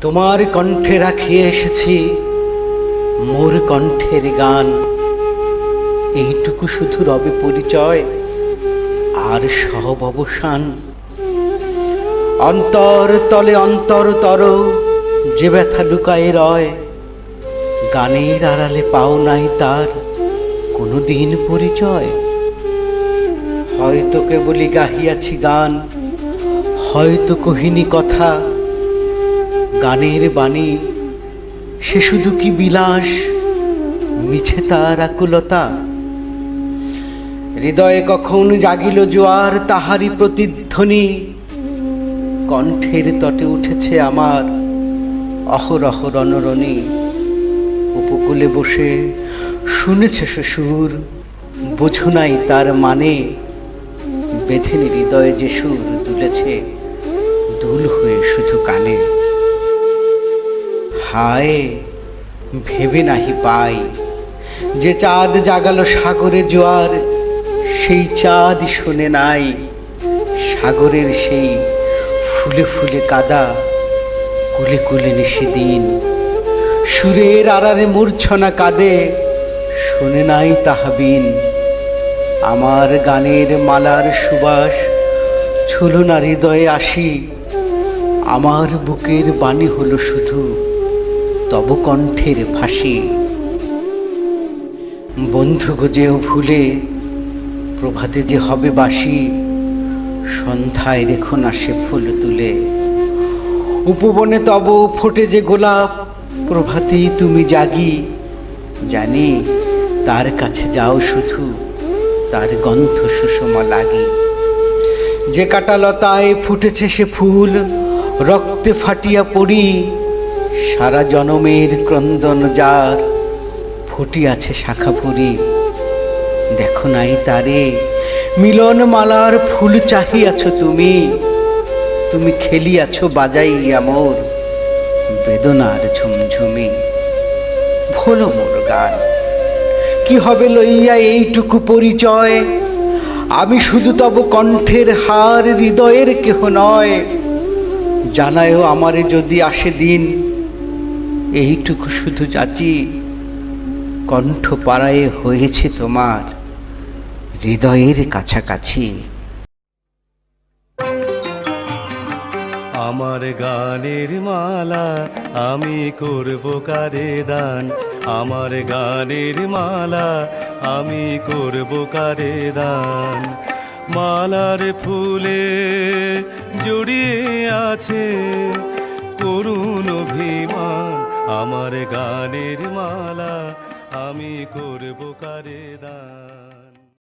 তোমার কণ্ঠে রাখিয়ে এসেছি, মোর কণ্ঠের গান। এইটুকু শুধু রবে পরিচয় আর সব অবসান। অন্তর তলে অন্তর তর, যে ব্যথা লুকায়ে রয়, গানের আড়ালে পাও নাই তার কোনো দিন পরিচয়। হয়তো কেবলি গাহিয়াছি গান, হয়তো কহিনী কথা গানের বাণী, সে শুধু কি বিলাস, মিছে তার আকুলতা? হৃদয়ে কখন জাগিল জোয়ার তাহারি প্রতিধ্বনি, কণ্ঠের তটে উঠেছে আমার অহরহ রণরণী। উপকূলে বসে শুনেছে সুর বোঝো নাই তার মানে বেঁধেনি হৃদয়ে যে সুর তুলেছে দুল হয়ে শুধু কানে। হায় ভেবে নাহি পাই যে চাঁদ জাগালো সাগরে জোয়ার, সেই চাঁদ শোনে নাই। সাগরের সেই ফুলে ফুলে কাদা, কুলে কুলে নিশিদিন সুরের আড়ারে মূর্ছনা কাঁদে, শুনে নাই তাহাবিন। আমার গানের মালার সুবাস ছুলো না হৃদয়ে আসি, আমার বুকের বাণী হলো শুধু তব কণ্ঠের ফাঁসি। বন্ধু গজেও ভুলে, প্রভাতে যে হবে বাসি সন্ধ্যায় রেখো না সে ফুল তুলে। উপবনে তব ফোটে যে গোলাপ, প্রভাতেই তুমি জাগি। জানি তার কাছে যাও শুধু, তার গন্ধ সুষমা লাগি। যে কাটালতায় ফুটেছে সে ফুল, রক্তে ফাটিয়া পড়ি সারা জনমের ক্রন্দন যার ফুটিয়াছে শাখা ফুরি দেখো নাই তারে মিলন মালার ফুল চাহিয়াছ তুমি। তুমি খেলিয়াছ বাজাইয়া মোর বেদনার ঝুমঝুমি। ভোলো মোর গান, কি হবে লইয়া এইটুকু পরিচয়? আমি শুধু তব কণ্ঠের হার হৃদয়ের কেহ নয়। জানায়ও আমারে যদি আসে দিন এইটুকু শুধু যাচি কণ্ঠ পাড়ায় হয়েছে তোমার হৃদয়ের কাছাকাছি। আমার গানের মালা আমি করব কারে দান? আমার গানের মালা আমি করব কারে দান? মালার ফুলে জড়িয়ে আছে করুণ অভিমান। আমার গানের মালা আমি করব কারে দান